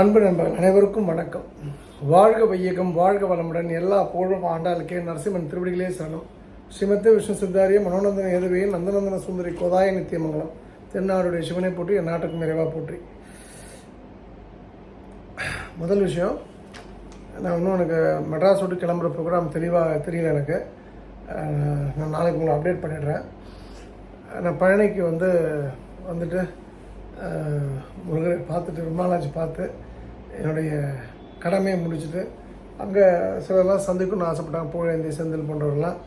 அன்பு நண்பர்கள் அனைவருக்கும் வணக்கம். வாழ்க வையகம் வாழ்க வளமுடன். எல்லா புகழும் ஆண்டாளுக்கே நரசிம்மன் திருவடிகளே சரணம். ஸ்ரீமத்த விஷ்ணு சித்தாரிய மனோநந்தன எதுவையும் நந்தநந்தன சுந்தரி கோதாய நித்தியமங்கலம். தென்னாருடைய சிவனை போற்றி என் நாட்டுக்கும் நிறைவாக போற்றி. முதல் விஷயம் நான் இன்னும் எனக்கு மெட்ராஸ் விட்டு கிளம்புற ப்ரோக்ராம் தெளிவாக தெரியல எனக்கு. நான் நாளைக்கு உங்களை அப்டேட் பண்ணிடுறேன். நான் பழனிக்கு வந்து வந்துட்டு முருகரை பார்த்துட்டு ரொம்ப நாளாச்சு பார்த்து என்னுடைய கடமையை முடிச்சுட்டு அங்கே சிலர்லாம் சந்திக்கணும்னு ஆசைப்பட்டாங்க. புகழேந்தி செந்தில் போன்றவர்கள்லாம்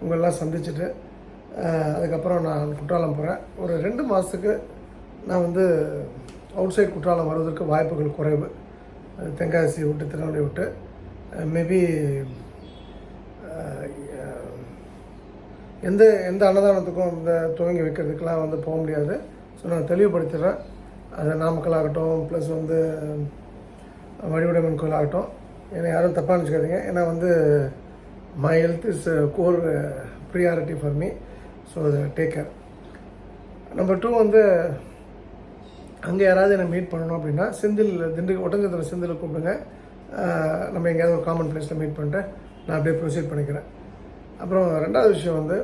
உங்களெல்லாம் சந்திச்சுட்டு அதுக்கப்புறம் நான் குற்றாலம் போகிறேன் ஒரு ரெண்டு மாதத்துக்கு நான் வந்து அவுட் சைட் குற்றாலம் வருவதற்கு வாய்ப்புகள் குறைவு. தென்காசி விட்டு திருநெல்வேலி விட்டு மேபி எந்த எந்த அன்னதானத்துக்கும் இந்த துவங்கி வைக்கிறதுக்கெலாம் வந்து போக முடியாது. ஸோ நான் தெளிவுபடுத்திடுறேன். அது நாமக்கல் ஆகட்டும் ப்ளஸ் வந்து வழிவிடமன் கோயில் ஆகட்டும் என்னை யாரும் தப்பாக நினச்சிக்காதீங்க. ஏன்னா வந்து my health is core priority for me so take care number two வந்து அங்கே யாராவது என்னை மீட் பண்ணணும் அப்படின்னா செந்தில் திண்டுக்கு ஒட்டஞ்சத்தில் செந்தில் கூப்பிடுங்க. நம்ம எங்கேயாவது ஒரு காமன் பிளேஸில் மீட் பண்ணிட்டு நான் அப்படியே ப்ரொசீட் பண்ணிக்கிறேன். அப்புறம் ரெண்டாவது விஷயம் வந்து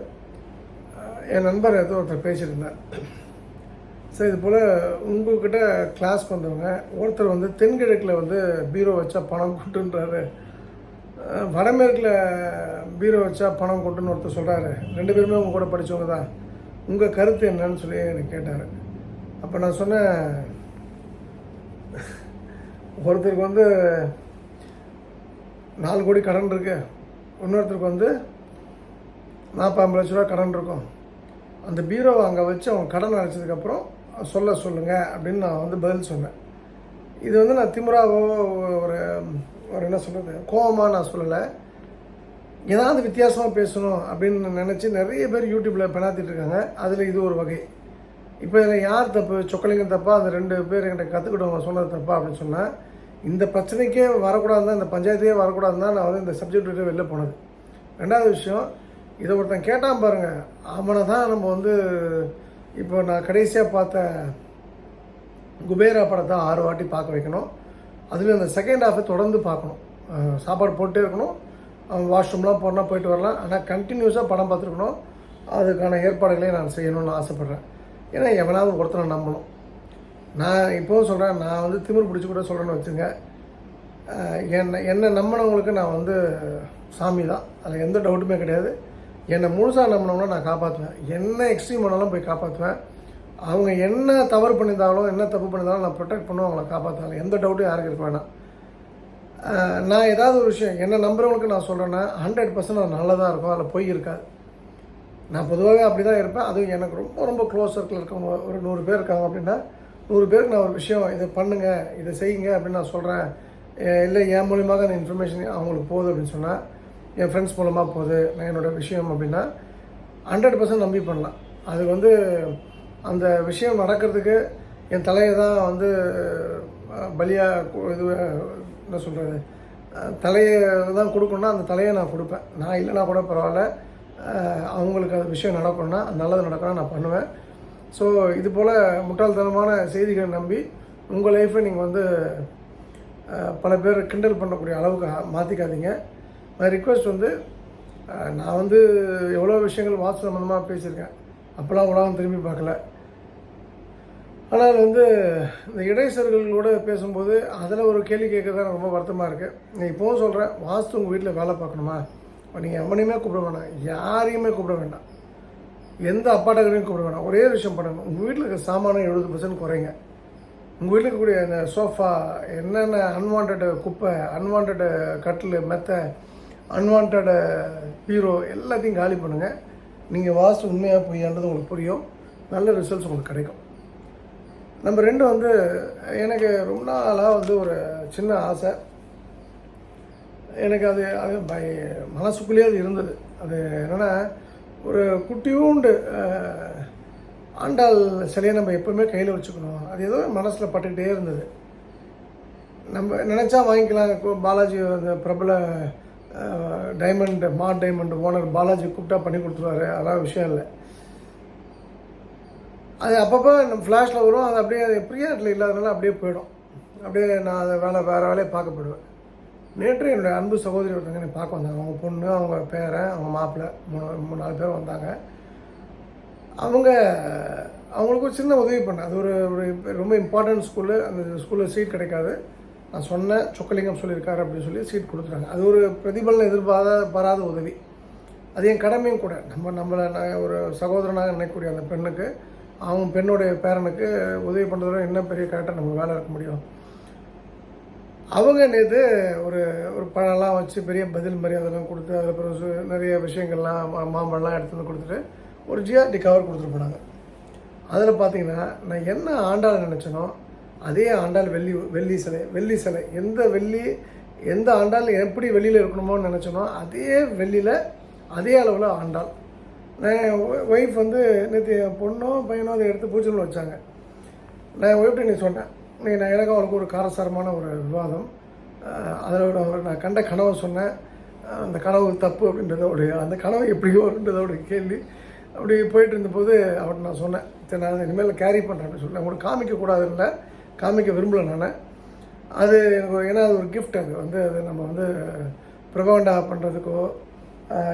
என் நண்பர் ஏதோ ஒருத்தர் பேசியிருந்தேன் சரி இது போல் உங்கள்கிட்ட கிளாஸ் வந்தவங்க ஒருத்தர் வந்து தென்கிழக்கில் வந்து பீரோ வச்சா பணம் கொட்டுன்றாரு. வடமேற்கில் பீரோ வச்சா பணம் கொட்டுன்னு ஒருத்தர் சொல்கிறாரு ரெண்டு பேருமே உங்க கூட படித்தவங்க தான். உங்கள் கருத்து என்னன்னு சொல்லி எனக்கு கேட்டார். அப்போ நான் சொன்னேன் ஒருத்தருக்கு வந்து நாலு கோடி கடன் இருக்கு. இன்னொருத்தருக்கு வந்து நாற்பது லட்ச ரூபா கடன் இருக்கும். அந்த பீரோவை அங்கே வச்சு அவன் கடன் அடைச்சதுக்கப்புறம் சொல்ல சொல்லுங்கள் அப்படின்னு நான் வந்து பதில் சொன்னேன். இது வந்து நான் திமுறாவோ ஒரு ஒரு என்ன சொல்கிறது கோவமாக நான் சொல்லலை. ஏதாவது வித்தியாசமாக பேசணும் அப்படின்னு நினச்சி நிறைய பேர் யூடியூப்பில் பெணாத்திட்டு இருக்காங்க. அதில் இது ஒரு வகை. இப்போ இதில் யார் தப்பு? சொக்கலிங்க தப்பா? அந்த ரெண்டு பேர் என்கிட்ட கற்றுக்கிட்டவங்க சொன்னது தப்பா அப்படின்னு சொன்னால் இந்த பிரச்சனைக்கே வரக்கூடாது தான் இந்த பஞ்சாயத்தையே வரக்கூடாது தான் நான் வந்து இந்த சப்ஜெக்ட் விட்டு வெளில போனது. ரெண்டாவது விஷயம் இதை ஒருத்தன் கேட்டான் பாருங்கள் அவனை தான் நம்ம வந்து இப்போ நான் கடைசியாக பார்த்த குபேரா படத்தை ஆறு வாட்டி பார்க்க வைக்கணும். அதில் அந்த செகண்ட் ஹாஃபை தொடர்ந்து பார்க்கணும். சாப்பாடு போட்டே இருக்கணும். அவன் வாஷ்ரூம்லாம் போனால் போயிட்டு வரலாம். ஆனால் கண்டினியூஸாக படம் பார்த்துருக்கணும். அதுக்கான ஏற்பாடுகளையும் நான் செய்யணும்னு ஆசைப்பட்றேன். ஏன்னா எவனாவது ஒருத்தனை நம்பணும். நான் இப்போவும் சொல்கிறேன் நான் வந்து திமிர் பிடிச்சி கூட சொல்கிறேன்னு வச்சுங்க. என்னை என்னை நம்பினவங்களுக்கு நான் வந்து சாமி தான் அதில் எந்த டவுட்டுமே கிடையாது. என்னை முழுசாக நம்பினவங்கள நான் காப்பாற்றுவேன் என்ன எக்ஸ்ட்ரீம் பண்ணாலும் போய் காப்பாற்றுவேன் அவங்க என்ன தவறு பண்ணியிருந்தாலும் என்ன தப்பு பண்ணியிருந்தாலும் நான் ப்ரொடெக்ட் பண்ணுவேன் அவங்கள காப்பாற்றுவேன் எந்த டவுட்டும் யாருக்கு இருக்க வேணாம். நான் ஏதாவது ஒரு விஷயம் என்ன நம்புறவங்களுக்கு நான் சொல்கிறேன்னா ஹண்ட்ரட் பர்சன்ட் அது நல்லதாக இருக்கும் அதில் போய் இருக்காது. நான் பொதுவாகவே அப்படி தான் இருப்பேன். அதுவும் எனக்கு ரொம்ப ரொம்ப க்ளோஸ் சர்க்கிள் இருக்கவங்க ஒரு நூறு பேர் இருக்காங்க அப்படின்னா நூறு பேருக்கு நான் ஒரு விஷயம் இதை பண்ணுங்கள் இதை செய்யுங்க அப்படின்னு நான் சொல்கிறேன் இல்லை என் மூலியமாக அந்த இன்ஃபர்மேஷன் அவங்களுக்கு போகுது அப்படின்னு சொன்னால் என் ஃப்ரெண்ட்ஸ் மூலமாக போகுது நான் என்னோடய விஷயம் அப்படின்னா ஹண்ட்ரட் பர்சன்ட் நம்பி பண்ணலாம். அது வந்து அந்த விஷயம் நடக்கிறதுக்கு என் தலையை தான் வந்து பலியாக இது என்ன சொல்கிறது தலையை தான் கொடுக்கணும்னா அந்த தலையை நான் கொடுப்பேன். நான் இல்லைனா கூட பரவாயில்ல அவங்களுக்கு அந்த விஷயம் நடக்கணும்னா நல்லது நடக்கணும் நான் பண்ணுவேன். ஸோ இது போல் முட்டாள்தனமான செய்திகளை நம்பி உங்கள் லைஃப்பை நீங்கள் வந்து பல பேர் கிண்டல் பண்ணக்கூடிய அளவுக்கு மாற்றிக்காதீங்க மை ரிக்வெஸ்ட் வந்து நான் வந்து எவ்வளோ விஷயங்கள் வாட்ஸ் சம்மந்தமாக பேசியிருக்கேன். அப்போல்லாம் உலகம் திரும்பி பார்க்கல. ஆனால் வந்து இந்த இடைசர்களோடு பேசும்போது அதில் ஒரு கேள்வி கேட்க தான் ரொம்ப வருத்தமாக இருக்குது நான் இப்போவும் சொல்கிறேன் வாஸ்து உங்கள் வீட்டில் வேலை பார்க்கணுமா? நீங்கள் எவனையுமே கூப்பிட வேணாம். யாரையுமே கூப்பிட வேண்டாம். எந்த அப்பாட்டகரையும் கூப்பிட வேணாம். ஒரே விஷயம் பண்ணணும் உங்கள் வீட்டில் இருக்க சாமானம் எழுபது பர்சன்ட் குறைங்க. உங்கள் வீட்டில் இருக்கக்கூடிய அந்த சோஃபா என்னென்ன அன்வான்ட் குப்பை அன்வான்ட் கட்டில் மெத்தை அன்வான்ட் பீரோ எல்லாத்தையும் காலி பண்ணுங்கள் நீங்கள் வாஸ்து உண்மையாக பொய்யான்றது உங்களுக்கு புரியும். நல்ல ரிசல்ட்ஸ் உங்களுக்கு கிடைக்கும். நம்ம ரெண்டு வந்து எனக்கு ரொம்ப நாளாக வந்து ஒரு சின்ன ஆசை. எனக்கு அது அது பை மனசுக்குள்ளேயே அது இருந்தது. அது என்னென்னா ஒரு குட்டியூண்டு ஆண்டாள் சிலையை நம்ம எப்போவுமே கையில் வச்சுக்கணும். அது ஏதோ மனசில் பட்டுக்கிட்டே இருந்தது. நம்ம நினச்சா வாங்கிக்கலாம். பாலாஜி அந்த பிரபல diamond mart diamond owner Balaji கூப்பிட்டா பண்ணி கொடுத்துருவாரு. அதெல்லாம் விஷயம் இல்லை. அது அப்பப்போ நம்ம ஃப்ளாஷில் வரும். அது அப்படியே ப்ரியாட்டில் இல்லாதனால அப்படியே போயிடும். அப்படியே நான் அதை வேலை வேறு வேலையை பார்க்க போயிடுவேன். நேற்று என்னுடைய அன்பு சகோதரி ஒருத்தங்க என்னை பார்க்க வந்தாங்க. அவங்க பொண்ணு அவங்க பேரன் அவங்க மாப்பிள்ளை மூணு மூணு நாலு பேர் வந்தாங்க. அவங்க அவங்களுக்கு ஒரு சின்ன உதவி பண்ணேன் அது ஒரு ஒரு ரொம்ப இம்பார்ட்டன்ட் ஸ்கூலு அந்த ஸ்கூலில் சீட் கிடைக்காது. நான் சொன்ன சொக்கலிங்கம் சொல்லியிருக்காரு அப்படின்னு சொல்லி சீட் கொடுத்துட்டாங்க அது ஒரு பிரதிபலன் எதிர்பாராத பாராத உதவி. அது என் கடமையும் கூட. நம்ம நம்மளை நான் ஒரு சகோதரனாக நினைக்கக்கூடிய அந்த பெண்ணுக்கு அவங்க பெண்ணுடைய பேரனுக்கு உதவி பண்ணுறதோட என்ன பெரிய கரெக்டாக நம்ம வேலை இருக்க முடியும்? அவங்க நேற்று ஒரு ஒரு பழம்லாம் வச்சு பெரிய பதில் மாதிரி அதெல்லாம் கொடுத்து அதுக்கப்புறம் பிறகு நிறைய விஷயங்கள்லாம் மா- மாம்பழம்லாம் எடுத்து வந்து கொடுத்துட்டு ஒரு ஜிஆர்டி கவர் கொடுத்துட்டு போனாங்க. அதில் பார்த்தீங்கன்னா நான் என்ன ஆண்டாள் நினச்சனோ அதே ஆண்டாள் வெள்ளி வெள்ளி சிலை வெள்ளி சிலை. எந்த வெள்ளி எந்த ஆண்டால் எப்படி வெளியில் இருக்கணுமோன்னு நினச்சோனோ அதே வெள்ளியில் அதே அளவில் ஆண்டாள். நான் ஒய்ஃப் வந்து நேற்று என் பொண்ணோ பையனோ அதை எடுத்து பூஜையில் வச்சாங்க. நான் ஒய்ஃப்ட்டு நீ சொன்னேன். நீ நான் எனக்கு அவளுக்கு ஒரு காரசாரமான ஒரு விவாதம். அதில் நான் கண்ட கனவை சொன்னேன். அந்த கனவு தப்பு அப்படின்றதோடைய அந்த கனவு எப்படி வருன்றதோட கேள்வி. அப்படி போயிட்டு இருந்தபோது அவன் நான் சொன்னேன். சரி நான் இனிமேல் கேரி பண்ணுறேன்னு சொன்னேன். உங்களுக்கு காமிக்கக்கூடாது இல்லை காமிக்க விரும்பலை நான். அது எனக்கு ஏன்னா அது ஒரு கிஃப்ட் அது. வந்து அது நம்ம வந்து ப்ரொகவண்டா பண்ணுறதுக்கோ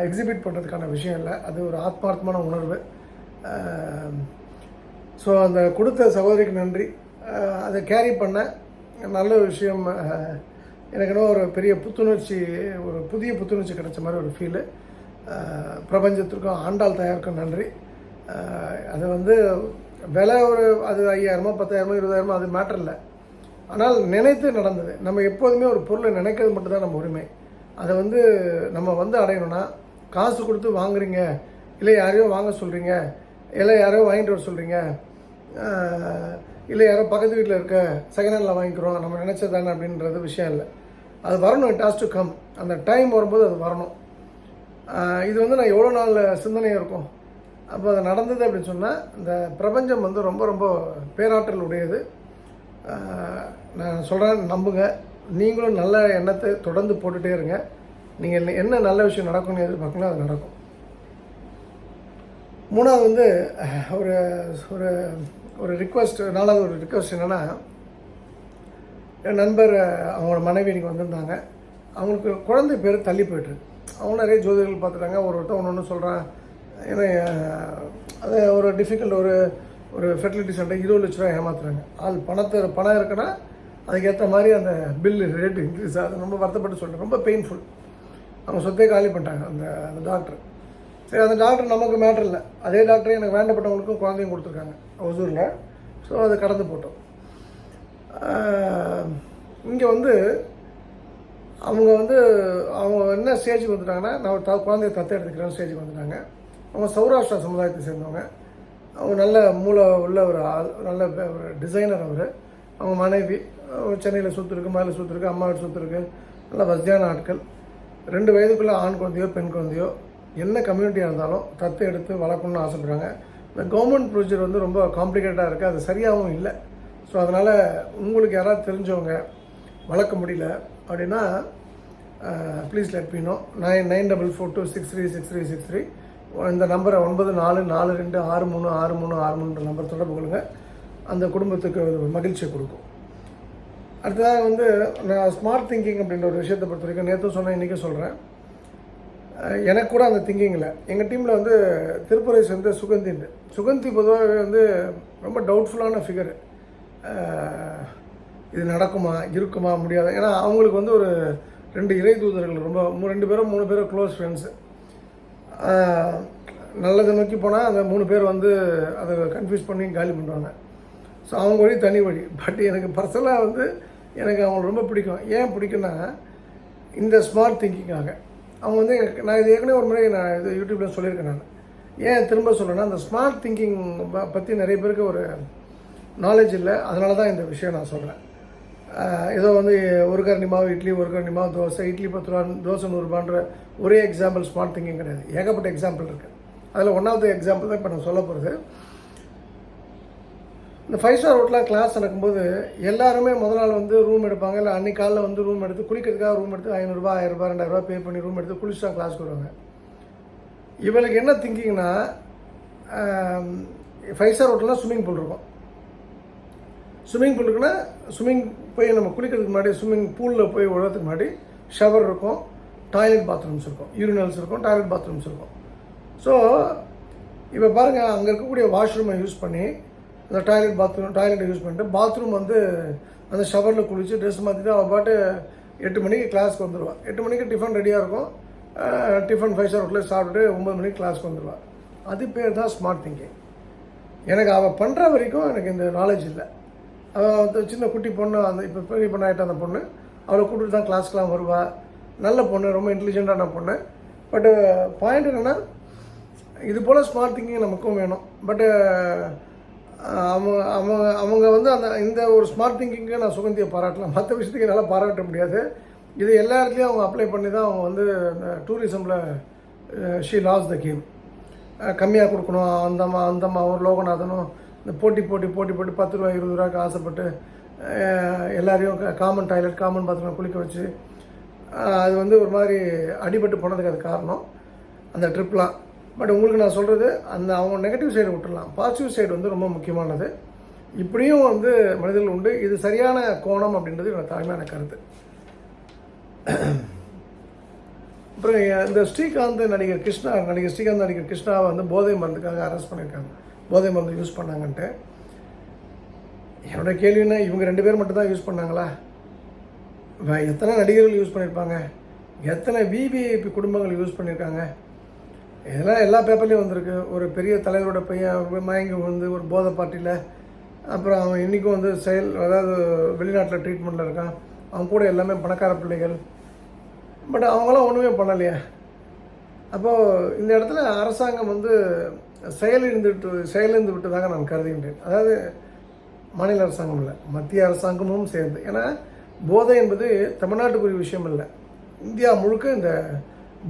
எக்ஸிபிட் பண்ணுறதுக்கான விஷயம் இல்லை. அது ஒரு ஆத்மார்த்தமான உணர்வு. ஸோ அந்த கொடுத்த சகோதரிக்கு நன்றி. அதை கேரி பண்ண நல்ல விஷயம் எனக்குன்னா எனக்கு ஒரு பெரிய புத்துணர்ச்சி ஒரு புதிய புத்துணர்ச்சி கிடைச்ச மாதிரி ஒரு ஃபீலு பிரபஞ்சத்திற்கும் ஆண்டாள் தயாருக்கும் நன்றி. அதை அது வந்து விலை ஒரு அது ஐயாயிரமோ பத்தாயிரமோ இருபதாயிரமோ அது மேட்டர் இல்லை. ஆனால் நினைத்து நடந்தது. நம்ம எப்போதுமே ஒரு பொருளை நினைக்கிறது மட்டும்தான் நம்ம உரிமை. அதை வந்து நம்ம வந்து அடையணும்னா காசு கொடுத்து வாங்குறீங்க இல்லை யாரையோ வாங்க சொல்கிறீங்க இல்லை யாரையோ வாங்கிட்டு வர சொல்கிறீங்க இல்லை யாரோ பக்கத்து வீட்டில் இருக்க செகண்ட் ஹேண்டில் வாங்கிக்கிறோம் நம்ம நினச்சது தானே அப்படின்றது விஷயம் இல்லை. அது வரணும் இட் ஹாஸ் டு கம் அந்த டைம் வரும்போது அது வரணும். இது வந்து நான் எவ்வளோ நாள் சிந்தனையாக இருக்கும்? அப்போ அது நடந்தது அப்படின்னு சொன்னால் இந்த பிரபஞ்சம் வந்து ரொம்ப ரொம்ப பேராற்றல் உடையது. நான் சொல்கிறேன் நம்புங்க. நீங்களும் நல்ல எண்ணத்தை தொடர்ந்து போட்டுகிட்டே இருங்க. நீங்கள் என்ன நல்ல விஷயம் நடக்கும்னு எதிர்பார்க்கணும் அது நடக்கும். மூணாவது வந்து ஒரு ஒரு ஒரு ரிக்வஸ்ட் நாலாவது ஒரு ரிக்வஸ்ட் என்னென்னா என் நண்பர் அவங்களோட மனைவி இன்றைக்கி வந்திருந்தாங்க. அவங்களுக்கு குழந்தை பேர் தள்ளி போயிட்டுருக்கு அவங்க நிறைய ஜோதிடர்கள் பார்த்துட்டாங்க. ஒரு ஒருத்தர் ஒன்று ஒன்று சொல்கிறான் ஏன்னா அது ஒரு டிஃபிகல்ட் ஒரு ஒரு ஃபெர்டிலிட்டி சென்டர் இருபது லட்ச ரூபா ஏமாத்துறாங்க. அது பணத்தை பணம் இருக்குன்னா அதுக்கேற்ற மாதிரி அந்த பில்லு ரேட்டு இன்க்ரீஸ் ஆகுது ரொம்ப வருத்தப்பட்டு சொல்கிறேன் ரொம்ப பெயின்ஃபுல் அவங்க சொத்தே காலி பண்ணிட்டாங்க அந்த அந்த டாக்டர் சரி அந்த டாக்டர் நமக்கு மேட்டர் இல்லை. அதே டாக்டரே எனக்கு வேண்டப்பட்டவங்களுக்கும் குழந்தையும் கொடுத்துருக்காங்க ஒசூரில். ஸோ அதை கடந்து போட்டோம். இங்கே வந்து அவங்க வந்து அவங்க என்ன ஸ்டேஜுக்கு வந்துட்டாங்கன்னா நான் ஒரு த குழந்தைய தத்தை எடுத்துக்கிறேன் ஸ்டேஜுக்கு வந்துட்டாங்க. அவங்க சௌராஷ்டிரா சமுதாயத்தை சேர்ந்தவங்க. அவங்க நல்ல மூளை உள்ள ஒரு ஆள் நல்ல ஒரு டிசைனர் அவர். அவங்க மனைவி சென்னையில் சொத்து இருக்குது மேலே சொத்து இருக்குது அம்மா சொத்து இருக்குது நல்ல வசதியான ஆட்கள். ரெண்டு வயதுக்குள்ளே ஆண் குழந்தையோ பெண் குழந்தையோ என்ன கம்யூனிட்டியாக இருந்தாலும் தத்து எடுத்து வளர்க்கணும்னு ஆசைப்படுறாங்க. இந்த கவர்மெண்ட் ப்ரொசீஜர் வந்து ரொம்ப காம்ப்ளிகேட்டாக இருக்குது அது சரியாகவும் இல்லை. ஸோ அதனால் உங்களுக்கு யாராவது தெரிஞ்சவங்க வளர்க்க முடியல அப்படின்னா please let Beino nine nine double four two six three six three six three இந்த நம்பரை ஒன்பது நாலு நாலு ரெண்டு ஆறு மூணு ஆறு மூணு ஆறு மூணுன்ற நம்பர் தொடர்பு கொள்ளுங்கள் அந்த குடும்பத்துக்கு ஒரு மகிழ்ச்சியை கொடுக்கும். அடுத்ததாக வந்து நான் ஸ்மார்ட் திங்கிங் அப்படின்ற ஒரு விஷயத்தை பொறுத்த வரைக்கும் நேற்று சொன்னேன் இன்றைக்கும் சொல்கிறேன் எனக்கு கூட அந்த திங்கிங்கில் எங்கள் டீமில் வந்து திருப்புரை சேர்ந்த சுகந்தின்னு சுகந்தி பொதுவாகவே வந்து ரொம்ப டவுட்ஃபுல்லான ஃபிகரு இது நடக்குமா இருக்குமா முடியாது? ஏன்னா அவங்களுக்கு வந்து ஒரு ரெண்டு இறை தூதர்கள் ரொம்ப ரெண்டு பேரும் மூணு பேரும் க்ளோஸ் ஃப்ரெண்ட்ஸு நல்லதை நோக்கி போனால் அந்த மூணு பேர் வந்து அதை கன்ஃபியூஸ் பண்ணி காலி பண்ணுவாங்க ஸோ அவங்க வழி தனி வழி. பட் எனக்கு பர்சனலாக வந்து எனக்கு அவங்க ரொம்ப பிடிக்கும். ஏன் பிடிக்குன்னா இந்த ஸ்மார்ட் திங்கிங்காக அவங்க வந்து எனக்கு- நான் இது ஏற்கனவே ஒரு முறை நான் இது யூடியூப்பில் சொல்லியிருக்கேன் நான். ஏன் திரும்ப சொல்லணும்னா அந்த ஸ்மார்ட் திங்கிங் பற்றி நிறைய பேருக்கு ஒரு நாலேஜ் இல்லை. அதனால தான் இந்த விஷயம் நான் சொல்கிறேன் ஏதோ வந்து ஒரு கரண்டி மாவு இட்லி ஒரு கரண்டி மாவு தோசை இட்லி பத்து ரூபா தோசை நூறுரூபான்ற ஒரே எக்ஸாம்பிள் ஸ்மார்ட் திங்கிங் கிடையாது. ஏகப்பட்ட எக்ஸாம்பிள் இருக்குது அதில் ஒன்றாவது எக்ஸாம்பிள் தான் இப்போ நான் சொல்ல போகிறது இந்த ஃபைவ் ஸ்டார் ஹோட்டலாக கிளாஸ் நடக்கும்போது எல்லாருமே முதல் நாள் வந்து ரூம் எடுப்பாங்க. இல்லை அன்னைக்கு காலையில் வந்து ரூம் எடுத்து குளிக்கிறதுக்காக ரூம் எடுத்து ஐநூறுரூபா ஆயிரரூபா ரெண்டாயிரரூபா பே பண்ணி ரூம் எடுத்து குளிச்சு தான் கிளாஸ்க்கு வருவாங்க. இவளுக்கு என்ன திங்கிங்னா ஃபைவ் ஸ்டார் ஹோட்டலில் ஸ்விம்மிங் பூல் இருக்கும். ஸ்விம்மிங் பூலுக்குன்னா ஸ்விம்மிங் போய் நம்ம குளிக்கிறதுக்கு முன்னாடி ஸ்விம்மிங் பூலில் போய் விடுறதுக்கு முன்னாடி ஷவர் இருக்கும் டாய்லெட் பாத்ரூம்ஸ் இருக்கும் யூரினல்ஸ் இருக்கும் டாய்லெட் பாத்ரூம்ஸ் இருக்கும். ஸோ இப்போ பாருங்கள் அங்கே இருக்கக்கூடிய வாஷ்ரூமை யூஸ் பண்ணி அந்த டாய்லெட் பாத்ரூம் டாய்லெட்டை யூஸ் பண்ணிட்டு பாத்ரூம் வந்து அந்த ஷவரில் குளித்து ட்ரெஸ் மாற்றிட்டு அவள் பாட்டு எட்டு மணிக்கு கிளாஸ்க்கு வந்துடுவாள் எட்டு மணிக்கு டிஃபன் ரெடியாக இருக்கும். டிஃபன் ஃபைவ் ஸ்டார் ஹோட்டலில் சாப்பிட்டுட்டு ஒம்பது மணிக்கு கிளாஸ்க்கு வந்துடுவாள் அது பேர் தான் ஸ்மார்ட் திங்கிங் எனக்கு அவள் பண்ணுற வரைக்கும் எனக்கு இந்த நாலேஜ் இல்லை. அவள் வந்து சின்ன குட்டி பொண்ணு அந்த இப்போ பெரிய பொண்ணு ஆகிட்ட அந்த பொண்ணு. அவளை கூப்பிட்டு தான் கிளாஸ்க்கெலாம் வருவாள் நல்ல பொண்ணு ரொம்ப இன்டெலிஜென்ட்டான பொண்ணு. பட்டு பாயிண்ட் uh, என்னென்னா இது போல் ஸ்மார்ட் திங்கிங் நமக்கும் வேணும். பட்டு uh, அவங்க அவங்க அவங்க வந்து அந்த இந்த ஒரு ஸ்மார்ட் திங்கிங்கை நான் சுகந்தியை பாராட்டலாம். மற்ற விஷயத்துக்கு என்னால் பாராட்ட முடியாது. இது எல்லா இடத்துலையும் அவங்க அப்ளை பண்ணி தான் அவங்க வந்து இந்த டூரிசமில் ஷீ லாஸ் த கேம் கம்மியாக கொடுக்கணும். அந்தம்மா அந்தம்மா ஒரு லோகநாதனும் இந்த போட்டி போட்டி போட்டி போட்டு பத்து ரூபா இருபது ரூபாய்க்கு ஆசைப்பட்டு எல்லாரையும் காமன் டாய்லெட் காமன் பாத்ரூம் குளிக்க வச்சு அது வந்து ஒரு மாதிரி அடிபட்டு போனதுக்கு அது காரணம் அந்த ட்ரிப்லாம் பட் உங்களுக்கு நான் சொல்கிறது அந்த அவங்க நெகட்டிவ் சைடு விட்டுடலாம் பாசிட்டிவ் சைடு வந்து ரொம்ப முக்கியமானது. இப்படியும் வந்து மனிதர்கள் உண்டு. இது சரியான கோணம் அப்படின்றது என்னோட தாழ்மையான கருத்து. அப்புறம் இந்த ஸ்ரீகாந்த் நடிகர் கிருஷ்ணா நடிகர் ஸ்ரீகாந்த் நடிகர் கிருஷ்ணாவை வந்து போதை மருந்துக்காக அரெஸ்ட் பண்ணியிருக்காங்க. போதை மருந்து யூஸ் பண்ணாங்கன்ட்டு. என்னோட கேள்வின்னா இவங்க ரெண்டு பேர் மட்டும் தான் யூஸ் பண்ணாங்களா எத்தனை நடிகர்கள் யூஸ் பண்ணியிருப்பாங்க எத்தனை விபிஐபி குடும்பங்கள் யூஸ் பண்ணியிருக்காங்க இதெல்லாம் எல்லா பேப்பர்லேயும் வந்திருக்கு. ஒரு பெரிய தலைவரோட பையன் மயங்கி வந்து ஒரு போதை பார்ட்டியில் அப்புறம் அவன் இன்றைக்கும் வந்து செயல் அதாவது வெளிநாட்டில் ட்ரீட்மெண்ட்டில் இருக்கான். அவங்க கூட எல்லாமே பணக்கார பிள்ளைகள். பட் அவங்களாம் ஒன்றுமே பண்ணலையே. அப்போது இந்த இடத்துல அரசாங்கம் வந்து செயலிழந்துட்டு செயலிழந்து விட்டதாக நான் கருதுகின்றேன். அதாவது மாநில அரசாங்கம் இல்லை மத்திய அரசாங்கமும் சேர்ந்து. ஏன்னா போதை என்பது தமிழ்நாட்டுக்குரிய விஷயம் இல்லை. இந்தியா முழுக்க இந்த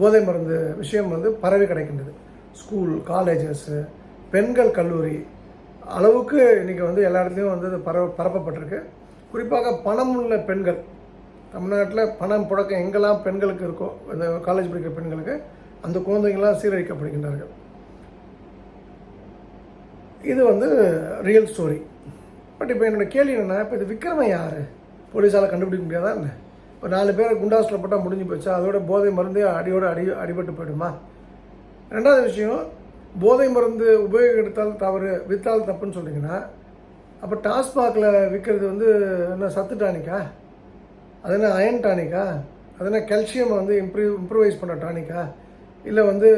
போதை மருந்து விஷயம் வந்து பரவி கிடைக்கின்றது. ஸ்கூல் காலேஜஸ்ஸு பெண்கள் கல்லூரி அளவுக்கு இன்றைக்கி வந்து எல்லா இடத்துலையும் வந்து இது பரவ பரப்பப்பட்டிருக்கு. குறிப்பாக பணம் உள்ள பெண்கள் தமிழ்நாட்டில் பணம் புழக்கம் எங்கெல்லாம் பெண்களுக்கு இருக்கோ இந்த காலேஜ் படிக்கிற பெண்களுக்கு அந்த குழந்தைங்களாம் சீரழிக்கப்படுகின்றார்கள். இது வந்து ரியல் ஸ்டோரி பட் இப்போ என்னோடய கேள்வி என்னென்னா இப்போ இது விக்ரமன் யார்? போலீஸால் கண்டுபிடிக்க முடியாதா என்ன? ஒரு நாலு பேர் குண்டாஸில் போட்டால் முடிஞ்சு போச்சா? அதோட போதை மருந்தே அடியோட அடி அடிபட்டு போயிடுமா? ரெண்டாவது விஷயம் போதை மருந்து உபயோகித்தால் தவறு விற்றால் தப்புன்னு சொன்னீங்கன்னா அப்போ டாஸ்மாகில் விற்கிறது வந்து என்ன சத்து டானிக்கா? அது என்ன அயன் டானிக்கா? அது என்ன கால்சியம் வந்து இம்ப்ரூவ் இம்ப்ரூவைஸ் பண்ண டானிக்கா? இல்லை வந்து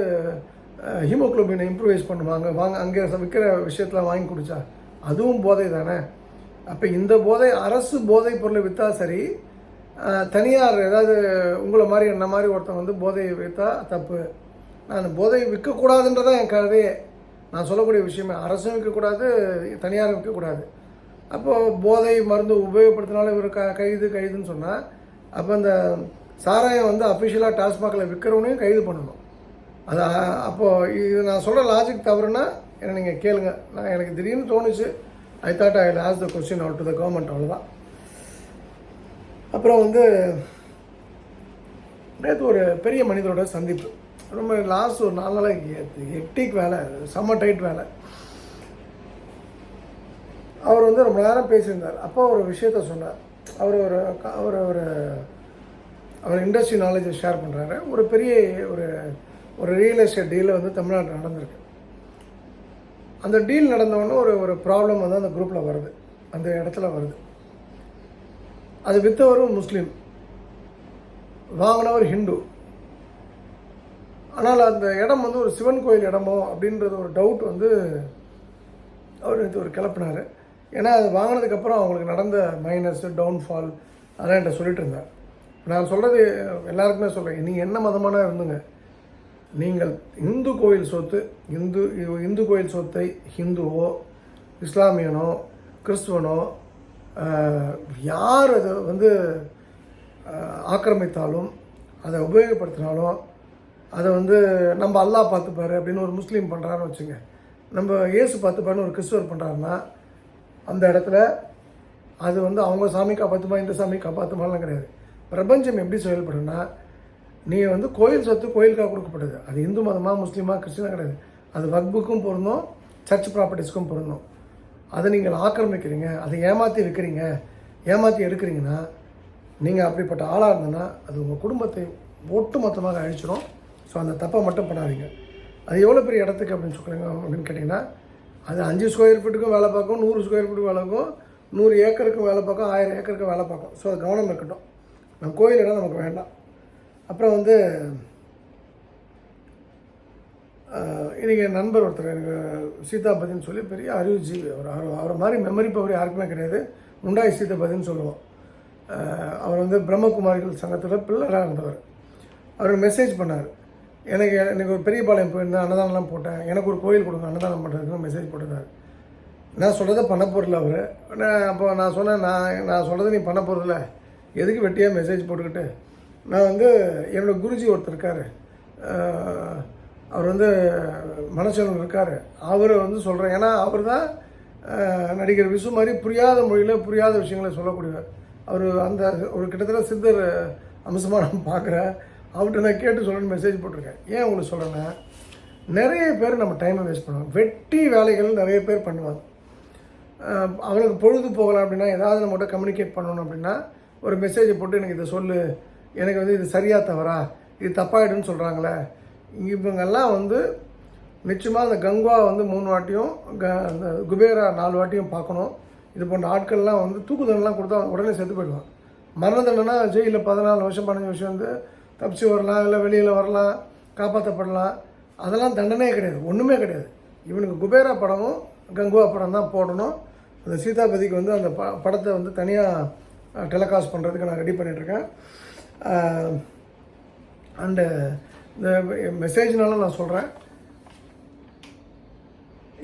ஹீமோக்ளோபினை இம்ப்ரூவைஸ் பண்ணுவாங்க. வாங்க அங்கே விற்கிற விஷயத்தில் வாங்கி குடித்தா அதுவும் போதை தானே? அப்போ இந்த போதை அரசு போதைப் பொருளை விற்றா சரி தனியார் ஏதாவது உங்களை மாதிரி என்ன மாதிரி ஒருத்தன் வந்து போதையை விற்றா தப்பு. நான் போதை விற்கக்கூடாதுன்றதான் என் கதையே நான் சொல்லக்கூடிய விஷயமே அரசும் விற்கக்கூடாது தனியாரும் விற்கக்கூடாது அப்போது போதை மருந்து உபயோகப்படுத்தினாலும் இவர் க கைது கைதுன்னு சொன்னால் அப்போ இந்த சாராயம் வந்து அஃபிஷியலாக டாஸ்மாகில் விற்கிறவனையும் கைது பண்ணணும். அது அப்போது இது நான் சொல்கிற லாஜிக் தவறுனா என்னை நீங்கள் கேளுங்க. நான் எனக்கு திடீர்னு தோணுச்சு. I thought I loss the question out to the government அவ்வளோதான் அப்புறம் வந்து நேற்று ஒரு பெரிய மனிதரோட சந்திப்பு. ரொம்ப லாஸ்ட் ஒரு நாலு நாளாக ஹெக்டிக் வேலை. செம்ம டைட் வேலை. அவர் வந்து ரொம்ப நேரம் பேசியிருந்தார். அப்போ ஒரு விஷயத்த சொன்னார். அவர் ஒரு அவர் ஒரு அவர் இண்டஸ்ட்ரி நாலேஜை ஷேர் பண்ணுறாரு ஒரு பெரிய ஒரு ஒரு ரியல் எஸ்டேட் டீல் வந்து தமிழ்நாட்டில் நடந்திருக்கு. அந்த டீல் நடந்தவொடனே ஒரு ஒரு ப்ராப்ளம் வந்து அந்த குரூப்பில் வருது. அந்த இடத்துல வருது. அது விற்றவரும் முஸ்லீம். வாங்கினவர் ஹிந்து. ஆனால் அந்த இடம் வந்து ஒரு சிவன் கோயில் இடமோ அப்படின்றது ஒரு டவுட் வந்து அவர் இது ஒரு கிளப்பினார். ஏன்னா அது வாங்கினதுக்கப்புறம் அவங்களுக்கு நடந்த மைனஸ் டவுன்ஃபால் அதெல்லாம் என்கிட்ட சொல்லிட்டு இருந்தார். நான் சொல்கிறது எல்லாருக்குமே சொல்கிறேன் நீங்கள் என்ன மதமான இருந்துங்க? நீங்கள் இந்து கோயில் சொத்து இந்து இந்து கோயில் சொத்தை ஹிந்துவோ இஸ்லாமியனோ கிறிஸ்துவனோ யார் அதை வந்து ஆக்கிரமித்தாலும் அதை உபயோகப்படுத்தினாலும் அதை வந்து நம்ம அல்லாஹ் பார்த்துப்பாரு அப்படின்னு ஒரு முஸ்லீம் பண்ணுறான்னு வச்சுங்க. நம்ம இயேசு பார்த்துப்பாருன்னு ஒரு கிறிஸ்துவர் பண்ணுறாருன்னா அந்த இடத்துல அது வந்து அவங்க சாமி காப்பாற்றுமா இந்த சாமி காப்பாற்றுமாலாம் கிடையாது. பிரபஞ்சம் எப்படி செயல்படுன்னா நீ வந்து கோயில் சொத்து கோயிலுக்காக கொடுக்கப்படுது அது இந்து மதமாக முஸ்லீமாக கிறிஸ்டினாக கிடையாது. அது வக்புக்கும் பொருந்தும் சர்ச் ப்ராப்பர்ட்டிஸ்க்கும் பொருந்தும். அதை நீங்கள் ஆக்கிரமிக்கிறீங்க அதை ஏமாற்றி விற்கிறீங்க ஏமாற்றி எடுக்கிறீங்கன்னா நீங்கள் அப்படிப்பட்ட ஆளாக இருந்ததுன்னா அது உங்கள் குடும்பத்தை ஒட்டு மொத்தமாக அழிச்சிடும் ஸோ அந்த தப்பை மட்டும் பண்ணாதீங்க. அது எவ்வளோ பெரிய இடத்துக்கு அப்படின்னு சொல்கிறீங்க அப்படின்னு கேட்டிங்கன்னா அது அஞ்சு ஸ்கொயர் ஃபீட்டுக்கும் வேலை பார்க்கும் நூறு ஸ்கொயர் ஃபீட்டுக்கும் வேலை பார்க்கும் நூறு ஏக்கருக்கும் வேலை பார்க்கும் ஆயிரம் ஏக்கருக்கும் வேலை பார்க்கும். ஸோ அது கவனம் இருக்கட்டும். நம்ம கோயில் இடம் நமக்கு வேண்டாம். அப்புறம் வந்து இன்றைக்கி என் நண்பர் ஒருத்தர் எனக்கு சீதாபதின்னு சொல்லி பெரிய அறிவுஜீவி அவர். அவர் அவரை மாதிரி மெமரி பவர் யாருக்குமே கிடையாது. முண்டாய் சீதாபதின்னு சொல்லுவோம். அவர் வந்து பிரம்மகுமாரிகள் சங்கத்தில் பிள்ளராக இருந்தவர். அவர் மெசேஜ் பண்ணார். எனக்கு எனக்கு ஒரு பெரிய பாளையம் போயிருந்தேன் அன்னதானம்லாம் போட்டேன். எனக்கு ஒரு கோயில் கொடுங்க அன்னதானம் பண்ணுறதுக்கு மெசேஜ் போட்டிருந்தார். நான் சொல்கிறத பண்ண போகிறல அவர். நான் அப்போ நான் சொன்னேன் நான் நான் சொல்கிறத நீ பண்ண போகிறதில்ல எதுக்கு வெட்டியாக மெசேஜ் போட்டுக்கிட்டு? நான் வந்து என்னோடய குருஜி ஒருத்தர் இருக்கார். அவர் வந்து மனசெல்வன் இருக்கார். அவரை வந்து சொல்கிறேன் ஏன்னா அவர் தான் நடிகர் விசு மாதிரி புரியாத மொழியில் புரியாத விஷயங்களை சொல்லக்கூடியவர். அவர் அந்த ஒரு கிட்டத்தட்ட சித்தர் அம்சமாக நான் பார்க்குறேன். அவர்கிட்ட நான் கேட்டு சொல்லணும்னு மெசேஜ் போட்டிருக்கேன். ஏன் உங்களுக்கு சொல்கிறேன்னா நிறைய பேர் நம்ம டைமை வேஸ்ட் பண்ணுவாங்க. வெட்டி வேலைகள் நிறைய பேர் பண்ணுவாங்க. அவனுக்கு பொழுது போகலாம் அப்படின்னா ஏதாவது நம்மகிட்ட கம்யூனிகேட் பண்ணணும் அப்படின்னா ஒரு மெசேஜை போட்டு எனக்கு இதை சொல்லு எனக்கு வந்து இது சரியாக தவறா? இது தப்பாயிடுன்னு சொல்கிறாங்களே இவங்கெல்லாம் வந்து நிச்சயமாக அந்த கங்குவா வந்து மூணு வாட்டியும் க அந்த குபேரா நாலு வாட்டியும் பார்க்கணும். இது போன்ற ஆட்கள்லாம் வந்து தூக்கு தண்டெலாம் கொடுத்தா உடனே செத்து போயிடுவான் மரண தண்டனா ஜெயிலில் பதினாலு வருஷம் பதினஞ்சு வருஷம் வந்து தப்பிச்சு வரலாம் இல்லை வெளியில் வரலாம் காப்பாற்றப்படலாம் அதெல்லாம் தண்டனையே கிடையாது. ஒன்றுமே கிடையாது. இவனுக்கு குபேரா படமும் கங்குவா படம் தான் போடணும். அந்த சீதாபதிக்கு வந்து அந்த ப படத்தை வந்து தனியாக டெலிகாஸ்ட் பண்ணுறதுக்கு நான் ரெடி பண்ணிகிட்ருக்கேன் அண்டு இந்த மெசேஜ்னால நான் சொல்கிறேன்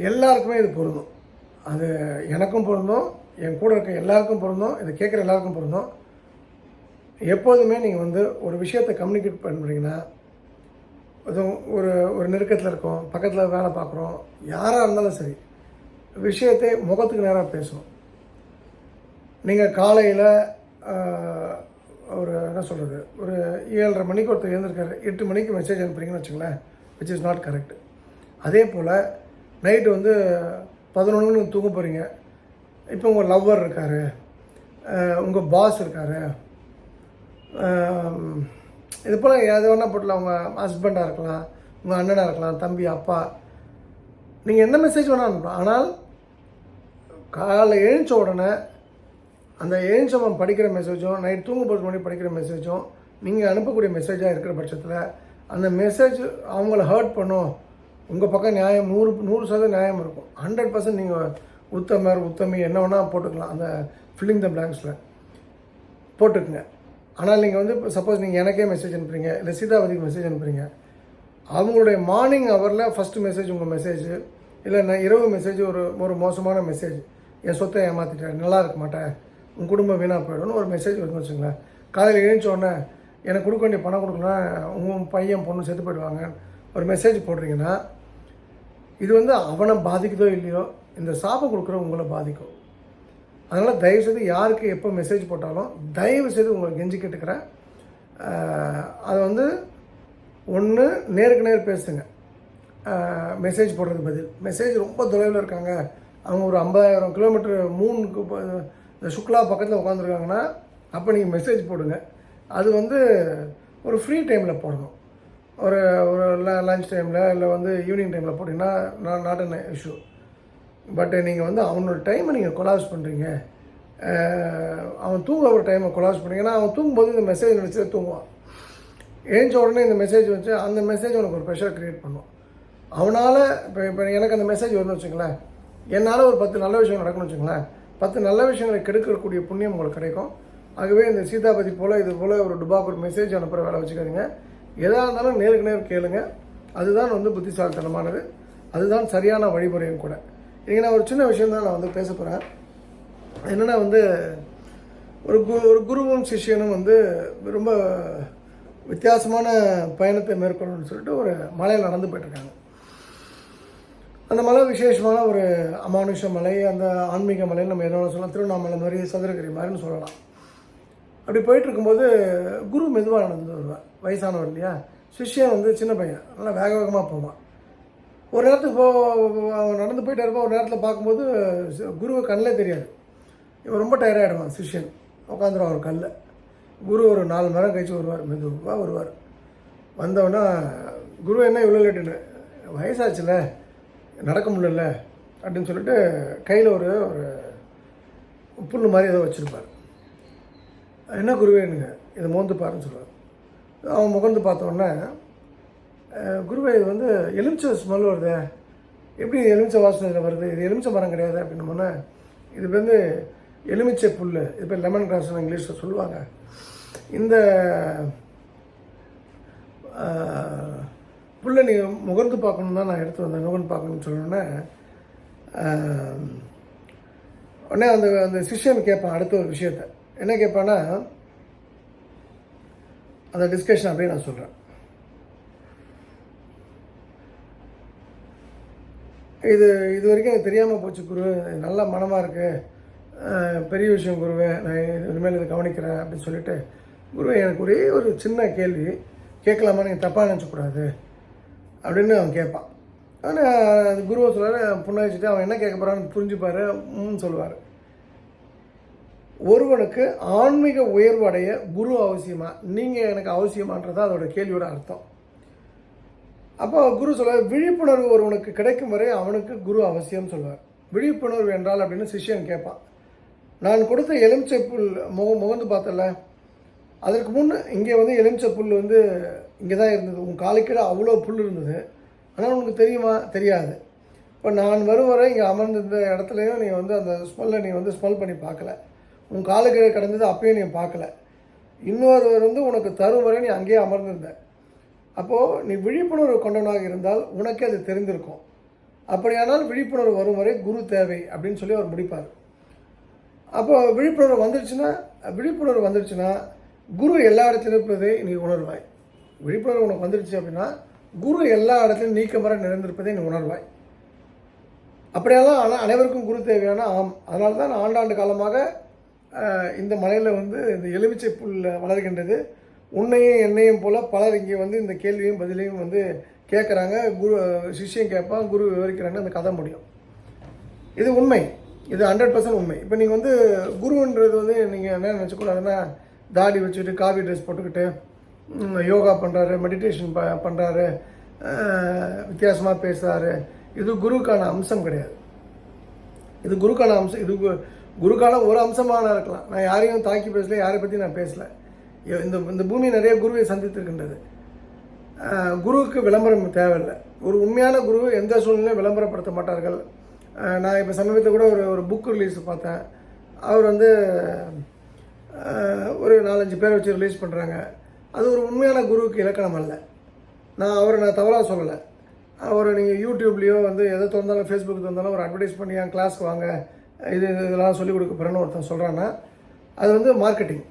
எல்லாருக்குமே இது பொருந்தும். அது எனக்கும் பொருந்தும் என் கூட இருக்க எல்லாருக்கும் பொருந்தும் இதை கேட்குற எல்லாருக்கும் பொருந்தும். எப்போதுமே நீங்கள் வந்து ஒரு விஷயத்தை கம்யூனிகேட் பண்ணுறீங்கன்னா அதுவும் ஒரு ஒரு நெருக்கத்தில் இருக்கோம் பக்கத்தில் வேலை பார்க்குறோம் யாராக இருந்தாலும் சரி விஷயத்தை முகத்துக்கு நேராக பேசணும் நீங்கள் காலையில் ஒரு என்ன சொல்கிறது ஒரு ஏழரை மணிக்கு ஒருத்தர் எழுந்திருக்காரு. எட்டு மணிக்கு மெசேஜ் அனுப்புறீங்கன்னு வச்சுங்களேன் விச் இஸ் நாட் கரெக்ட் அதே போல் நைட்டு வந்து பதினொன்று தூங்க போகிறீங்க இப்போ உங்கள் லவ்வர் இருக்கார் உங்கள் பாஸ் இருக்கார் இது போல் எது வேணால் போட்டலாம் உங்கள் ஹஸ்பண்டாக இருக்கலாம் உங்கள் அண்ணனாக இருக்கலாம் தம்பி அப்பா. நீங்கள் என்ன மெசேஜ் வேணால் அனுப்பலாம். ஆனால் காலைல எழுந்த உடனே அந்த ஏஞ்சவன் படிக்கிற மெசேஜும் நைட் தூங்க போகிறது முன்னாடி படிக்கிற மெசேஜும் நீங்கள் அனுப்பக்கூடிய மெசேஜாக இருக்கிற பட்சத்தில் அந்த மெசேஜ் அவங்கள ஹர்ட் பண்ணும். உங்கள் பக்கம் நியாயம் நூறு நூறு சதவீதம் நியாயம் இருக்கும். ஹண்ட்ரட் பர்சன்ட் நீங்கள் உத்தமர் உத்தமி என்ன வேணால் போட்டுக்கலாம். அந்த ஃபில்லிங் த பிளாங்க்ஸில் போட்டுக்குங்க. ஆனால் நீங்கள் வந்து சப்போஸ் நீங்கள் எனக்கே மெசேஜ் அனுப்புறீங்க இல்லை சீதாவதிக்கு மெசேஜ் அனுப்புறீங்க. அவங்களுடைய மார்னிங் ஹவரில் ஃபஸ்ட்டு மெசேஜ் உங்கள் மெசேஜ் இல்லை நான் இரவு மெசேஜ் ஒரு ஒரு மோசமான மெசேஜ் என் சொத்தை ஏமாற்றிட்டேன் நல்லா இருக்க மாட்டேன். உன் குடும்பம் வீணாக போயிடும்னு ஒரு மெசேஜ் வருதுன்னு வச்சுங்களேன் காலையில் எழுந்தோடனே எனக்கு கொடுக்க வேண்டிய பணம் கொடுக்கணும்னா உங்கள் பையன் பொண்ணு செத்து போயிடுவாங்க. ஒரு மெசேஜ் போடுறீங்கன்னா இது வந்து அவனை பாதிக்குதோ இல்லையோ இந்த சாபம் கொடுக்குற உங்களை பாதிக்கும். அதனால் தயவுசெய்து யாருக்கு எப்போ மெசேஜ் போட்டாலும் தயவு செய்து உங்களை கெஞ்சி கேட்டுக்கிறேன். அதை வந்து ஒன்று நேருக்கு நேர் பேசுங்க. மெசேஜ் போடுறது பதில். மெசேஜ் ரொம்ப தொலைவில் இருக்காங்க. அவங்க ஒரு ஐம்பதாயிரம் கிலோமீட்டர் மூணுக்கு இந்த சுக்லா பக்கத்தில் உட்காந்துருக்காங்கன்னா அப்போ நீங்கள் மெசேஜ் போடுங்க. அது வந்து ஒரு ஃப்ரீ டைமில் போடணும். ஒரு ஒரு லஞ்ச் டைமில் இல்லை வந்து ஈவினிங் டைமில் போட்டிங்கன்னா நான் நாட் அன் இஷ்யூ பட் நீங்கள் வந்து அவனோட டைமை நீங்கள் கொலாப்ஸ் பண்ணுறீங்க அவன் தூங்க ஒரு டைமை கொலாப்ஸ் பண்ணிங்கன்னா அவன் தூங்கும்போது இந்த மெசேஜ் நினச்சி தூங்குவான். ஏஞ்ச உடனே இந்த மெசேஜ் வச்சு அந்த மெசேஜ் உனக்கு ஒரு ப்ரெஷர் க்ரியேட் பண்ணும். அவனால் இப்போ இப்போ எனக்கு அந்த மெசேஜ் வரும்னு வச்சுங்களேன் என்னால் ஒரு பத்து நல்ல விஷயம் நடக்கணும்னு வச்சுங்களேன் பத்து நல்ல விஷயங்களை கெடுக்கக்கூடிய புண்ணியம் உங்களுக்கு கிடைக்கும். ஆகவே இந்த சீதாபதி போல் இது போல் ஒரு டுபாக்கு ஒரு மெசேஜ் அனுப்புகிற வேலை வச்சுக்காதீங்க. எதாக இருந்தாலும் நேருக்கு நேர் கேளுங்க. அதுதான் வந்து புத்திசாலித்தனமானது. அதுதான் சரியான வழிமுறையும் கூட. இன்றைக்கி நான் ஒரு சின்ன விஷயம் தான் நான் வந்து பேச போகிறேன் என்னென்னா வந்து ஒரு கு ஒரு குருவும் சிஷ்யனும் வந்து ரொம்ப வித்தியாசமான பயணத்தை மேற்கொள்ளணும்னு சொல்லிட்டு ஒரு மலையில் நடந்து போயிட்டுருக்காங்க அந்த மலை விசேஷமான ஒரு அமானுஷ மலை அந்த ஆன்மீக மலைன்னு நம்ம என்ன சொல்லலாம்? திருவண்ணாமலை மாதிரி சதுரகிரி மாதிரின்னு சொல்லலாம். அப்படி போயிட்டு இருக்கும்போது குரு மெதுவாக நடந்து வருவார். வயசானவர் இல்லையா? சிஷ்யன் வந்து சின்ன பையன். நல்லா வேக வேகமாக போவான். ஒரு நேரத்துக்கு போ அவன் நடந்து போயிட்டே இருப்பான் ஒரு நேரத்தில் பார்க்கும்போது குருவை கண்ணிலே தெரியாது. இவன் ரொம்ப டயர்டாகிடுவான் சிஷ்யன். உட்காந்துருவான் ஒரு கல்ல. குரு ஒரு நாலு மணி நேரம் கழிச்சு வருவார் மெதுவாக வருவார். வந்தவொடனே குரு என்ன இவ்வளோ லேட்டுன்னு வயசாச்சுல. நடக்க முடியல அப்படின்னு சொல்லிட்டு கையில் ஒரு ஒரு புல் மாதிரி ஏதோ வச்சுருப்பார். என்ன குருவேனுங்க இதை மோந்து பாருன்னு சொல்லுவார் அவன் முகந்து பார்த்தோன்னே குருவே இது வந்து எலுமிச்சை ஸ்மெல் வருதே. எப்படி எலுமிச்சை வாசனை இதில் வருது? இது எலுமிச்சை மரம் கிடையாது அப்படின்னு இது வந்து எலுமிச்சை புல் இது பேர் லெமன் கிராஸ்னு இங்கிலீஷில் சொல்லுவாங்க. இந்த அஹ், நீ முகர்ந்து பார்க்கணும் தான் நான் எடுத்து வந்தேன். முகர்ந்து பார்க்கணும்னு சொன்னோன்னே உடனே அந்த அந்த சிஷ்யன் கேட்பான் அடுத்த ஒரு விஷயத்த. என்ன கேட்பான்னா அந்த டிஸ்கஷன் அப்படியே நான் சொல்கிறேன் இது இது வரைக்கும் எனக்கு தெரியாமல் போச்சு குரு. நல்ல மனமாக இருக்குது பெரிய விஷயம் குருவே நான் இனிமேல் இதை கவனிக்கிறேன் அப்படின்னு சொல்லிட்டு குருவே எனக்கு ஒரே ஒரு சின்ன கேள்வி. கேட்கலாமா நீங்கள் தப்பாக நினச்சக்கூடாது. அப்படின்னு அவன் கேட்பான். ஆனால் அது குருவை சொல்லுவார் புண்ணாச்சிட்டு அவன் என்ன கேட்க போகிறான்னு புரிஞ்சுப்பார் சொல்லுவார். ஒருவனுக்கு ஆன்மீக உயர்வு அடைய குரு அவசியமா? நீங்கள் எனக்கு அவசியமான்றது அதோட கேள்வியோட அர்த்தம். அப்போ குரு சொல்வார் விழிப்புணர்வு ஒருவனுக்கு கிடைக்கும் வரை அவனுக்கு குரு அவசியம் சொல்வார் விழிப்புணர்வு என்றால் அப்படின்னு சிஷ்யன் கேட்பான். நான் கொடுத்த எலுமிச்சை புல் முக முகந்து பார்த்தல அதற்கு முன் இங்கே வந்து எலுமிச்சை புல் வந்து இங்கே தான் இருந்தது. உன் காலுக்கீழே அவ்வளோ புல் இருந்தது. ஆனால் உனக்கு தெரியுமா? தெரியாது. இப்போ நான் வரும் வரை இங்கே அமர்ந்திருந்த இடத்துலையும் நீ வந்து அந்த ஸ்மெல்லை நீ வந்து ஸ்மெல் பண்ணி பார்க்கல. உன் காலுக்கீழே கிடந்தது அப்பயும் நீ பார்க்கல. இன்னொருவர் வந்து உனக்கு தரும் வரை நீ அங்கேயே அமர்ந்திருந்த. அப்போது நீ விழிப்புணர்வு கொண்டவனாக இருந்தால் உனக்கே அது தெரிந்திருக்கும். அப்படியானால் விழிப்புணர்வு வரும் வரை குரு தேவை அப்படின்னு சொல்லி அவர் முடிப்பார். அப்போ விழிப்புணர்வு வந்துருச்சுன்னா விழிப்புணர்வு வந்துருச்சுன்னா குரு எல்லா இடத்துலையும் இருப்பதை நீ உணர்வாய். விழிப்புணர்வு உனக்கு வந்துருச்சு அப்படின்னா குரு எல்லா இடத்துலையும் நீக்கமர நிறைந்திருப்பதை நீ உணர்வாய். அப்படியெல்லாம் ஆனால் அனைவருக்கும் குரு தேவையான ஆம். அதனால தான் நான் ஆண்டாண்டு காலமாக இந்த மலையில் வந்து இந்த எலுமிச்சை புல் வளர்கின்றது. உன்னையும் என்னையும் போல் பலர் இங்கே வந்து இந்த கேள்வியும் பதிலையும் வந்து கேட்குறாங்க. குரு சிஷ்யம் கேட்பான் குரு விவரிக்கிறாங்க. அந்த கதை முடியும். இது உண்மை. இது ஹண்ட்ரட் பர்சன்ட் உண்மை. இப்போ நீங்கள் வந்து குருன்றது வந்து நீங்கள் என்ன நினச்சிக்கூடாதுன்னா தாடி வச்சுட்டு காவி ட்ரெஸ் போட்டுக்கிட்டு யோகா பண்ணுறாரு மெடிடேஷன் ப பண்ணுறாரு வித்தியாசமாக பேசுகிறாரு இது குருவுக்கான அம்சம் கிடையாது. இது குருக்கான அம்சம் இது குருக்கான ஒரு அம்சமான இருக்கலாம். நான் யாரையும் தாக்கி பேசல யாரை பற்றி நான் பேசலை. இந்த இந்த பூமி நிறைய குருவை சந்தித்திருக்கின்றது. குருவுக்கு விளம்பரம் தேவையில்லை. ஒரு உண்மையான குரு எந்த சூழ்நிலையும் விளம்பரப்படுத்த மாட்டார்கள். நான் இப்போ சமீபத்தில் கூட ஒரு ஒரு புக் ரிலீஸ் பார்த்தேன். அவர் வந்து ஒரு நாலஞ்சு பேரை வச்சு ரிலீஸ் பண்ணுறாங்க அது ஒரு உண்மையான குருவுக்கு இலக்கணம் அல்ல. நான் அவரை நான் தவறாக சொல்லலை. அவர் நீங்கள் யூடியூப்லேயோ வந்து எதை திறந்தாலும் ஃபேஸ்புக் திறந்தாலும் ஒரு அட்வர்டைஸ் பண்ணி என் கிளாஸ்க்கு வாங்க. இது இது இதெல்லாம் சொல்லிக் கொடுக்க போகிறேன்னு ஒருத்தன் சொல்கிறான்னா அது வந்து மார்க்கெட்டிங்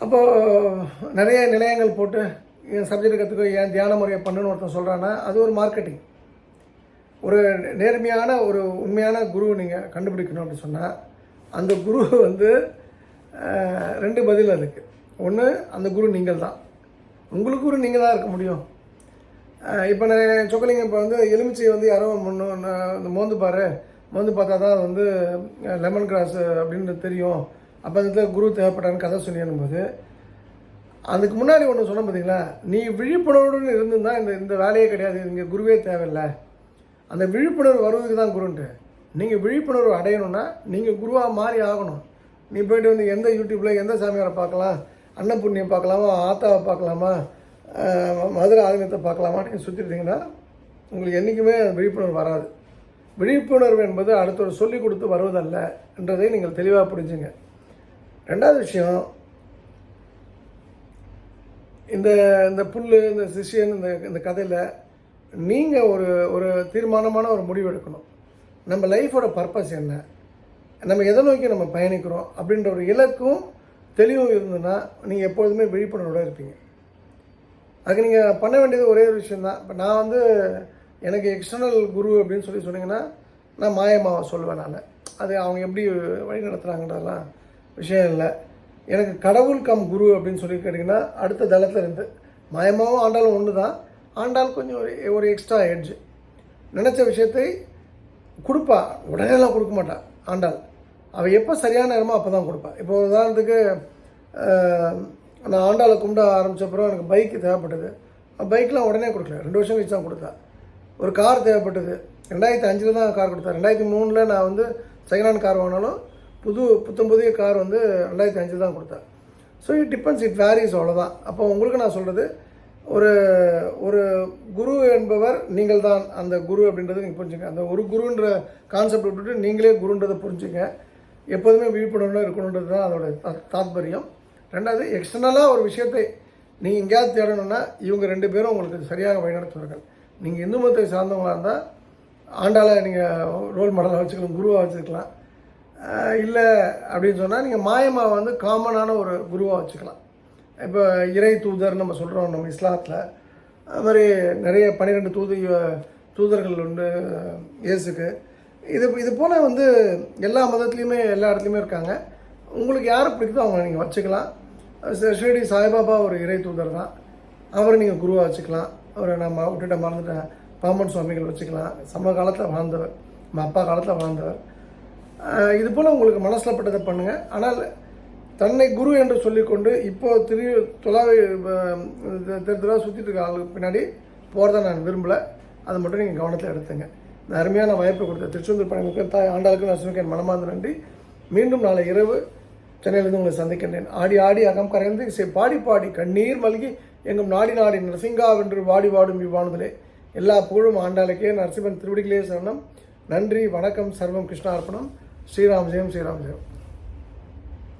அப்போது நிறைய நிலையங்கள் போட்டு என் சப்ஜெக்ட் கற்றுக்கோ என் தியான முறையை பண்ணுன்னு ஒருத்தன் சொல்கிறான்னா அது ஒரு மார்க்கெட்டிங் ஒரு நேர்மையான ஒரு உண்மையான குரு நீங்கள் கண்டுபிடிக்கணும் அப்படின்னு சொன்னால் அந்த குரு வந்து ரெண்டு பதில் அதுக்கு ஒன்று அந்த குரு நீங்கள் தான் உங்களுக்கு குரு நீங்கள் தான் இருக்க முடியும். இப்போ நான் சொக்கலிங்க இப்போ வந்து எலுமிச்சை வந்து யாரோ முன்னு இந்த மோந்து பாரு. மோந்து பார்த்தா தான் வந்து லெமன் கிராஸ் அப்படின்னு தெரியும். அப்போ அந்த குரு தேவைப்பட்டான்னு கதை சொன்னியும் போது அதுக்கு முன்னாடி ஒன்று சொன்ன பார்த்தீங்களா நீ விழிப்புணர்வுடன் இருந்திருந்தால் இந்த இந்த வேலையே கிடையாது. இங்கே குருவே தேவையில்லை. அந்த விழிப்புணர்வு வருவதுக்கு தான் குருன்ட்டு. நீங்கள் விழிப்புணர்வு அடையணும்னா நீங்கள் குருவாக மாறி ஆகணும். நீ போயிட்டு வந்து எந்த யூடியூப்பில் எந்த சாமியாரை பார்க்கலாம்? அன்னபுண்ணியம் பார்க்கலாமா ஆத்தாவை பார்க்கலாமா மதுரை ஆதினத்தை பார்க்கலாமா நீங்கள் சுற்றிட்டீங்கன்னா உங்களுக்கு என்றைக்குமே விழிப்புணர்வு வராது. விழிப்புணர்வு என்பது அடுத்தவர் சொல்லிக் கொடுத்து வருவதல்ல என்றதை நீங்கள் தெளிவாக புரிஞ்சுங்க. ரெண்டாவது விஷயம் இந்த இந்த புல் இந்த சிஷியன் இந்த இந்த கதையில் நீங்கள் ஒரு ஒரு தீர்மானமான ஒரு முடிவு எடுக்கணும். நம்ம லைஃபோட பர்பஸ் என்ன? நம்ம எதை நோக்கி நம்ம பயணிக்கிறோம் அப்படின்ற ஒரு இலக்கும் தெளிவும் இருந்ததுன்னா நீங்கள் எப்பொழுதுமே விழிப்புணர்வோடு இருப்பீங்க. அதுக்கு நீங்கள் பண்ண வேண்டியது ஒரே ஒரு விஷயந்தான் இப்போ நான் வந்து எனக்கு எக்ஸ்டர்னல் குரு அப்படின்னு சொல்லி சொன்னீங்கன்னா நான் மாயமாவை சொல்லுவேன் நான். அது அவங்க எப்படி வழி நடத்துகிறாங்கன்றதெல்லாம் விஷயம் இல்லை. எனக்கு கடவுள் கம் குரு அப்படின்னு சொல்லி கேட்டிங்கன்னா அடுத்த தளத்தில் இருந்து. மாயமாவும் ஆண்டாலும் ஒன்று தான் ஆண்டாள் கொஞ்சம் ஒரு ஒரு எக்ஸ்ட்ரா எட்ஜ் நினச்ச விஷயத்தை கொடுப்பா. உடனேலாம் கொடுக்க மாட்டா. ஆண்டாள். அவள் எப்போ சரியான நேரமோ அப்போ தான் கொடுப்பா. இப்போ உதாரணத்துக்கு நான் ஆண்டாவில் கும்பிட ஆரம்பித்தப்பறம் எனக்கு பைக்கு தேவைப்பட்டது. பைக்லாம் உடனே கொடுக்கல. ரெண்டு வருஷம் கழிச்சு தான் கொடுத்தா. ஒரு கார் தேவைப்பட்டது. ரெண்டாயிரத்தி அஞ்சில் தான் கார் கொடுத்தா. ரெண்டாயிரத்தி மூணில் நான் வந்து செகண்ட் ஹேண்ட் கார் வாங்கினாலும் புது புத்தம் புதிய கார் வந்து ரெண்டாயிரத்தி அஞ்சில் தான் கொடுத்தா. So it depends it varies அவ்வளோதான் அப்போ உங்களுக்கு நான் சொல்கிறது ஒரு ஒரு குரு என்பவர் நீங்கள் தான் அந்த குரு அப்படின்றத நீங்கள் புரிஞ்சுங்க. அந்த ஒரு குருன்ற கான்செப்ட் விட்டுட்டு நீங்களே குருன்றதை புரிஞ்சுங்க. எப்போதுமே விழிப்புணர்வு இருக்கணுன்றது தான் அதோட தாத்பரியம். ரெண்டாவது எக்ஸ்டர்னலாக ஒரு விஷயத்தை நீங்கள் எங்கேயாவது தேடணும்னா இவங்க ரெண்டு பேரும் உங்களுக்கு சரியாக வழிநடத்துவார்கள். நீங்கள் இந்து மதத்தை சார்ந்தவங்களாக இருந்தால் ஆண்டாளை நீங்கள் ரோல் மாடலாக வச்சுக்கலாம் குருவாக வச்சுக்கலாம். இல்லை அப்படின்னு சொன்னால் நீங்கள் மாயமாக வந்து காமனான ஒரு குருவாக வச்சுக்கலாம். இப்போ இறை தூதர் நம்ம சொல்கிறோம் நம்ம இஸ்லாத்தில். அது மாதிரி நிறைய பன்னிரெண்டு தூது தூதர்கள் உண்டு இயேசுக்கு. இது இது போல் வந்து எல்லா மதத்துலேயுமே எல்லா இடத்துலையுமே இருக்காங்க உங்களுக்கு யாரை பிடிக்குதோ அவங்க நீங்கள் வச்சுக்கலாம் ஷிரடி சாய்பாபா ஒரு இறை தூதர் தான் அவரை நீங்கள் குருவாக வச்சுக்கலாம் அவரை நம்ம விட்டுட்ட மறந்துட்டேன் பாம்பன் சுவாமிகள் வச்சுக்கலாம் சம காலத்தில் வாழ்ந்தவர் நம்ம அப்பா காலத்தில் வாழ்ந்தவர் இது போல் உங்களுக்கு மனசில் பட்டதை பண்ணுங்கள் ஆனால் தன்னை குரு என்று சொல்லிக்கொண்டு இப்போது திரு தொலாவை தெரு தெருவாக சுற்றிட்டு இருக்க ஆளுக்கு பின்னாடி போகிறத நான் விரும்பலை அதை மட்டும் நீங்கள் கவனத்தில் எடுத்துங்க இந்த அருமையான வாய்ப்பை கொடுத்த திருச்செந்தூர் பணிகளுக்கு தாய் ஆண்டாளுக்கு நரசிம்மக்கு என் மனமார்ந்த நன்றி. மீண்டும் நாளை இரவு சென்னையிலிருந்து உங்களை சந்திக்கின்றேன். ஆடி ஆடி அகம் கரைந்து இசை பாடி பாடி கண்ணீர் மல்கி எங்கும் நாடி நாடி நரசிங்கா வென்று வாடி வாடும் இவ்வாணுதலே எல்லா புகழும் ஆண்டாளுக்கே. நரசிம்மன் திருவடிகளே சரணம். நன்றி வணக்கம் சர்வம் கிருஷ்ணார்ப்பணம். ஸ்ரீராம் ஜெயம் ஸ்ரீராம் ஜெயம்.